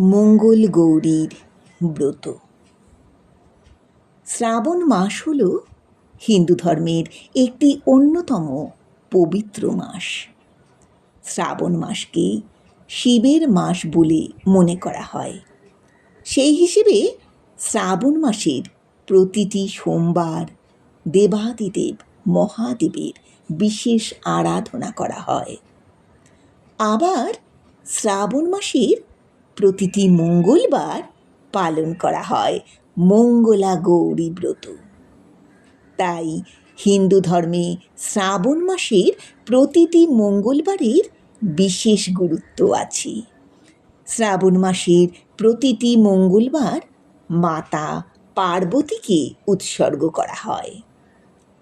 মঙ্গল গৌরীর ব্রত। শ্রাবণ মাস হল হিন্দু ধর্মের একটি অন্যতম পবিত্র মাস। শ্রাবণ মাসকে শিবের মাস বলে মনে করা হয়। সেই হিসেবে শ্রাবণ মাসের প্রতিটি সোমবার দেবাদিদেব মহাদেবের বিশেষ আরাধনা করা হয়। আবার শ্রাবণ মাসের প্রতিটি মঙ্গলবার পালন করা হয় মঙ্গলা গৌরী ব্রত। তাই হিন্দু ধর্মে শ্রাবণ মাসের প্রতিটি মঙ্গলবারের বিশেষ গুরুত্ব আছে। শ্রাবণ মাসের প্রতিটি মঙ্গলবার মাতা পার্বতীকে উৎসর্গ করা হয়।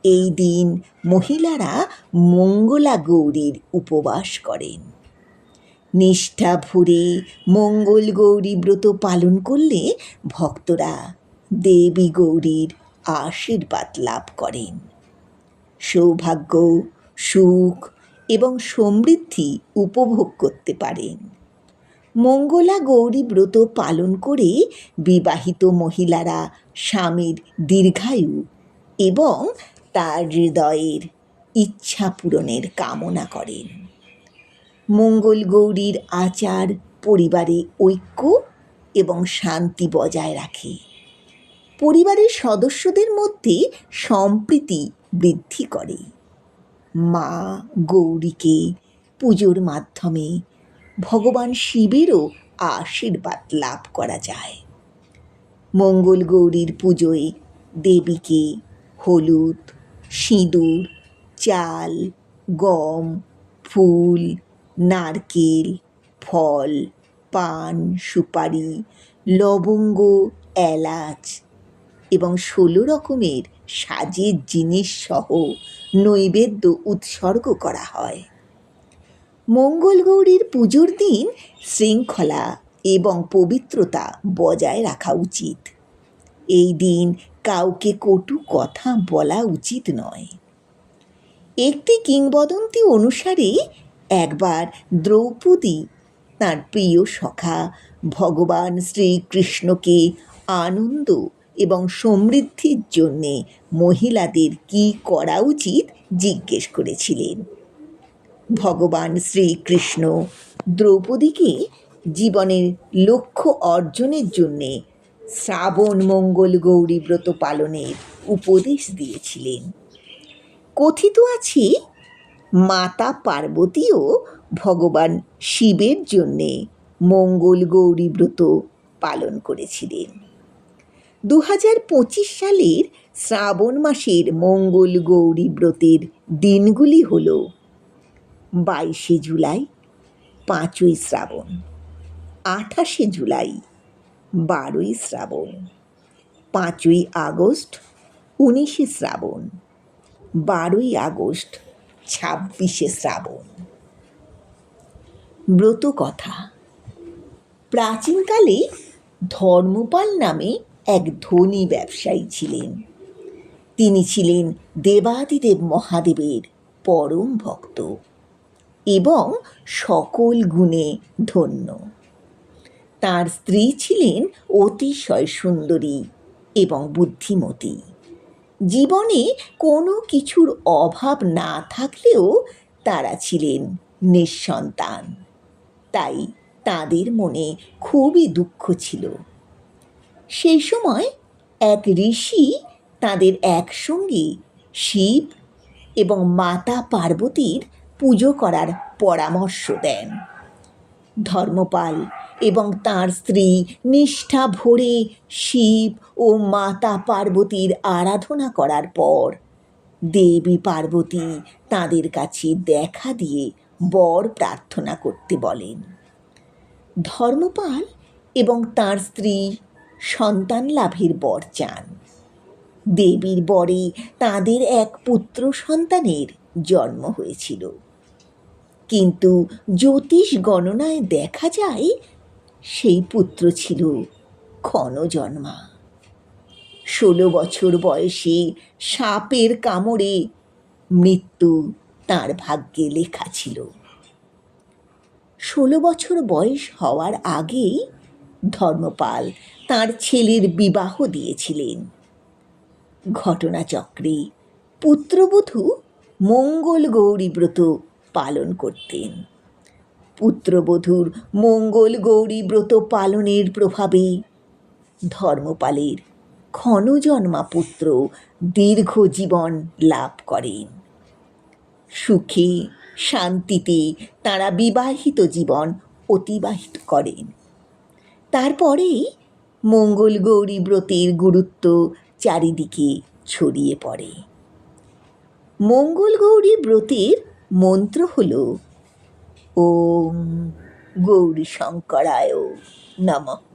এই দিন মহিলারা মঙ্গলা গৌরীর উপবাস করেন। নিষ্ঠা ভরে মঙ্গল গৌরী ব্রত পালন করলে ভক্তরা দেবী গৌরীর আশীর্বাদ লাভ করেন। সৌভাগ্য, সুখ এবং সমৃদ্ধি উপভোগ করতে পারেন। মঙ্গলা গৌরী ব্রত পালন করে বিবাহিত মহিলারা স্বামীর দীর্ঘায়ু এবং তার হৃদয়ের ইচ্ছা পূরণের কামনা করেন। মঙ্গল গৌরীর আচার পরিবারে ঐক্য এবং শান্তি বজায় রাখে। পরিবারের সদস্যদের মধ্যে সম্প্রীতি বৃদ্ধি করে। মা গৌরীকে পুজোর মাধ্যমে ভগবান শিবেরও আশীর্বাদ লাভ করা যায়। মঙ্গল গৌরীর পুজোয় দেবীকে হলুদ, সিঁদুর, চাল, গম, ফুল নারকেল, ফল, পান, সুপারি, লবঙ্গ, এলাচ এবং ষোলো রকমের সাজের জিনিস সহ নৈবেদ্য উৎসর্গ করা হয়। মঙ্গল গৌরীর পুজোর দিন শৃঙ্খলা এবং পবিত্রতা বজায় রাখা উচিত। এই দিন কাউকে কটু কথা বলা উচিত নয়। একটি কিংবদন্তি অনুসারে একবার দ্রৌপদী তার প্রিয় সখা ভগবান শ্রীকৃষ্ণকে আনন্দ এবং সমৃদ্ধির জন্যে মহিলাদের কি করা উচিত জিজ্ঞেস করেছিলেন। ভগবান শ্রীকৃষ্ণ দ্রৌপদীকে জীবনের লক্ষ্য অর্জনের জন্যে শ্রাবণ মঙ্গল গৌরী ব্রত পালনের উপদেশ দিয়েছিলেন। কথিত আছে মাতা পার্বতীও ভগবান শিবের জন্যে মঙ্গল গৌরী ব্রত পালন করেছিলেন। দু হাজার পঁচিশ সালের শ্রাবণ মাসের মঙ্গল গৌরী ব্রতের দিনগুলি হল বাইশে জুলাই, পাঁচই শ্রাবণ, আঠাশে জুলাই, বারোই শ্রাবণ, পাঁচই আগস্ট, উনিশে শ্রাবণ, বারোই আগস্ট ছাব্বিশে শ্রাবণ। ব্রত কথা। প্রাচীনকালে ধর্মপাল নামে এক ধনী ব্যবসায়ী ছিলেন। তিনি ছিলেন দেবাদিদেব মহাদেবের পরম ভক্ত এবং সকল গুণে ধন্য। তার স্ত্রী ছিলেন অতিশয় সুন্দরী এবং বুদ্ধিমতী। জীবনে কোনো কিছুর অভাব না থাকলেও তারা ছিলেন নিঃসন্তান। তাই তাদের মনে খুবই দুঃখ ছিল। সেই সময় এক ঋষি তাদের একসঙ্গে শিব এবং মাতা পার্বতীর পুজো করার পরামর্শ দেন। ধর্মপাল এবং তার স্ত্রী নিষ্ঠা ভরে শিব ও মাতা পার্বতীর আরাধনা করার পর দেবী পার্বতী তাদের কাছে দেখা দিয়ে বর প্রার্থনা করতে বলেন। ধর্মপাল এবং তার স্ত্রী সন্তান লাভের বর চান। দেবীর বরে তাদের এক পুত্র সন্তানের জন্ম হয়েছিল। কিন্তু জ্যোতিষ গণনায় দেখা যায় সেই পুত্র ছিল ক্ষণজন্মা। ষোলো বছর বয়সে সাপের কামড়ে মৃত্যু তার ভাগ্যে লেখা ছিল। ষোলো বছর বয়স হওয়ার আগেই ধর্মপাল তার ছেলের বিবাহ দিয়েছিলেন। ঘটনাচক্রে পুত্রবধূ মঙ্গল গৌরীব্রত পালন করতেন। পুত্রবধূর মঙ্গল গৌরী ব্রত পালনের প্রভাবে ধর্মপালের ক্ষণজন্মা পুত্র দীর্ঘ জীবন লাভ করেন। সুখে, শান্তিতে তারা বিবাহিত জীবন অতিবাহিত করেন। তারপরেই মঙ্গল গৌরী ব্রতের গুরুত্ব চারিদিকে ছড়িয়ে পড়ে। মঙ্গল গৌরী ব্রতের মন্ত্র হল ওম গৌরী শঙ্করায় নমঃ।